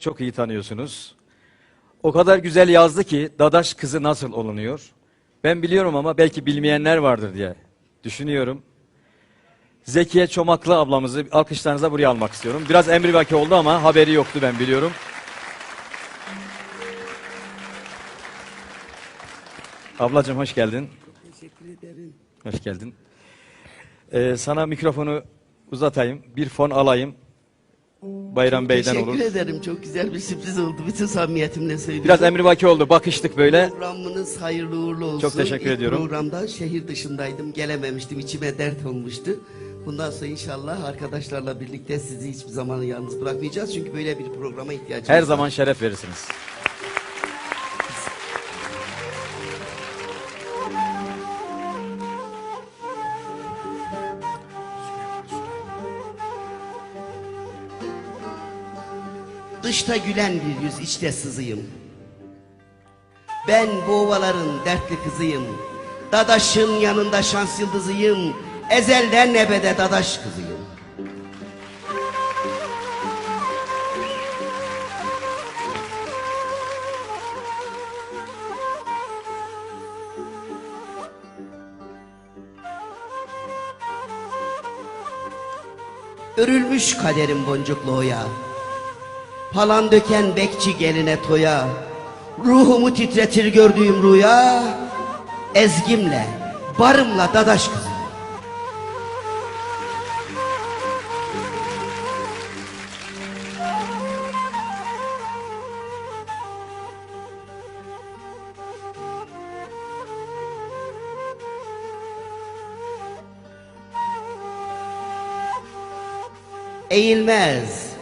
çok iyi tanıyorsunuz. O kadar güzel yazdı ki Dadaş kızı nasıl olunuyor? Ben biliyorum ama belki bilmeyenler vardır diye düşünüyorum. Zekiye Çomaklı ablamızı alkışlarınıza buraya almak istiyorum. Biraz emrivaki oldu ama haberi yoktu ben biliyorum. Ablacığım hoş geldin. Teşekkür ederim. Hoş geldin. Ee, sana mikrofonu uzatayım. Bir fon alayım. Bayram Bey'den Teşekkür olur. ederim. Çok güzel bir sürpriz oldu. Bütün samimiyetimle söylüyorum. Biraz emrivaki oldu. Bakıştık böyle. Programınız hayırlı uğurlu olsun. Çok teşekkür İlk ediyorum. programda şehir dışındaydım. Gelememiştim. İçime dert olmuştu. Bundan sonra inşallah arkadaşlarla birlikte sizi hiçbir zaman yalnız bırakmayacağız. Çünkü böyle bir programa ihtiyacımız Her var. zaman şeref verirsiniz. Dışta gülen bir yüz içte sızıyım. Ben bu ovaların dertli kızıyım. Dadaşın yanında şans yıldızıyım. Ezelden ebede dadaş kızıyım. Örülmüş kaderim boncuklu oya. Palan döken bekçi geline toya. Ruhumu titretir gördüğüm rüya. Ezgimle, barımla dadaş kızım. Eğilmez,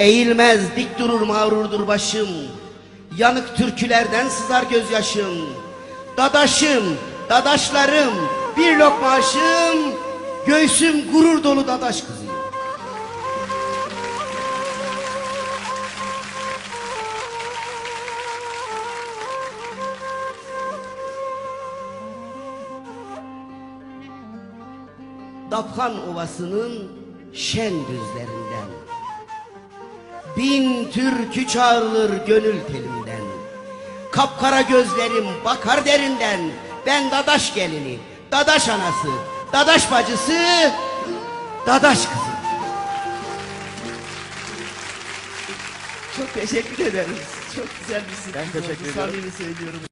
Eğilmez dik durur mağrurdur başım. Yanık türkülerden sızar gözyaşım. Dadaşım, dadaşlarım Bir lokma aşım Göğsüm gurur dolu dadaş kızıyım Daphan Ovası'nın şen düzlerinden Bin türkü çağrılır gönül telimden Kapkara gözlerim bakar derinden Ben dadaş gelini, dadaş anası, dadaş bacısı Dadaş kızı Çok teşekkür ederiz. Çok güzel bir sürpriz Ben teşekkür. Samimi söylüyorum.